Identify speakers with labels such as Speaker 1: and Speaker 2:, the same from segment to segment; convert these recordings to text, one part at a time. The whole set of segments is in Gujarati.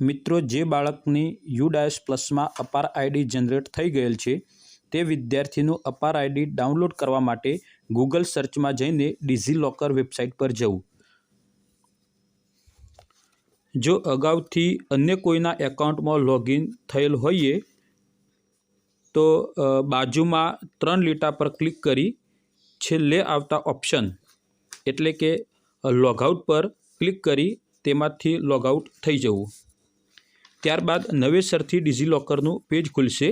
Speaker 1: મિત્રો, જે બાળકની યુડાયસ પ્લસમાં અપાર આઈડી જનરેટ થઈ ગયેલ છે, તે વિદ્યાર્થીનું અપાર આઈડી ડાઉનલોડ કરવા માટે ગૂગલ સર્ચમાં જઈને ડિઝીલોકર વેબસાઇટ પર જવું. જો અગાઉથી અન્ય કોઈના એકાઉન્ટમાં લોગિન થયેલ હોઈએ, તો બાજુમાં ત્રણ લીટા પર ક્લિક કરી છેલ્લે આવતા ઓપ્શન, એટલે કે લોગઆઉટ પર ક્લિક કરી તેમાંથી લોગઆઉટ થઈ જવું. ત્યારબાદ નવેસરથી ડિઝીલોકરનું પેજ ખુલશે,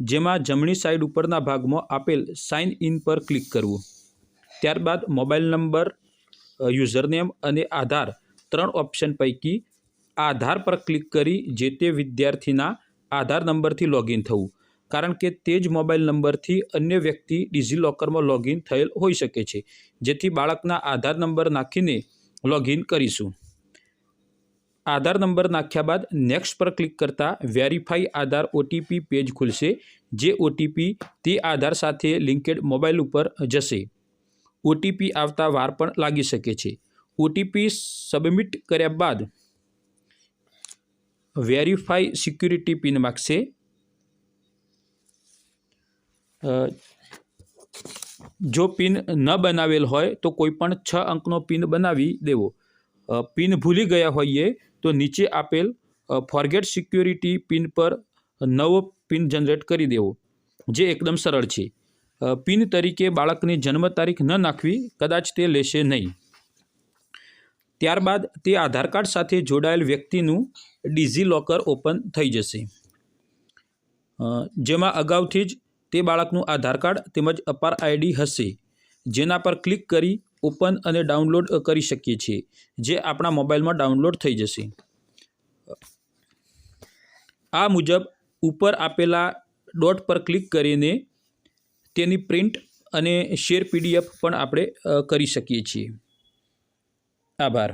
Speaker 1: જેમાં જમણી સાઈડ ઉપરના ભાગમાં આપેલ સાઇન ઇન પર ક્લિક કરવું. ત્યારબાદ મોબાઈલ નંબર યુઝરનેમ અને આધાર ત્રણ ઓપ્શન પૈકી આધાર પર ક્લિક કરી જે તે વિદ્યાર્થીના આધાર નંબરથી લોગિન થવું. કારણ કે તે જ મોબાઈલ નંબરથી અન્ય વ્યક્તિ ડિઝીલોકરમાં લોગિન થયેલ હોઈ શકે છે, જેથી બાળકના આધાર નંબર નાખીને લોગિન કરીશું. આધાર નંબર નાખ્યા બાદ નેક્સ્ટ પર ક્લિક કરતાં વેરીફાઈ આધાર ઓટીપી પેજ ખુલશે, જે ઓટીપી તે આધાર સાથે લિંકેડ મોબાઈલ ઉપર જશે. ઓટીપી આવતા વાર પણ લાગી શકે છે. ઓટીપી સબમિટ કર્યા બાદ વેરીફાઈ સિક્યુરિટી પિન માગશે. જો પિન ન બનાવેલ હોય તો કોઈપણ છ અંકનો પિન બનાવી દેવો. પિન ભૂલી ગયા હોઈએ તો નીચે આપેલ ફોરગેટ સિક્યોરિટી પિન પર નવો પિન જનરેટ કરી દેવો. જે એકદમ સરળ છે. પિન તરીકે બાળકની જન્મ તારીખ ન નાખવી કદાચ તે લેશે નહીં. ત્યારબાદ તે આધાર કાર્ડ સાથે જોડાયેલ વ્યક્તિનું ડિઝીલોકર ઓપન થઈ જશે. જેમાં અગાઉથી જ તે બાળકનું આધાર કાર્ડ તેમજ અપાર આઈડી હશે. જેના પર ક્લિક કરી ઓપન અને ડાઉનલોડ કરી શકીએ છીએ, જે આપણા મોબાઈલમાં ડાઉનલોડ થઈ જશે. આ મુજબ ઉપર આપેલા ડોટ પર ક્લિક કરીને તેની પ્રિન્ટ અને શેર પીડીએફ પણ આપણે કરી શકીએ છીએ. આભાર.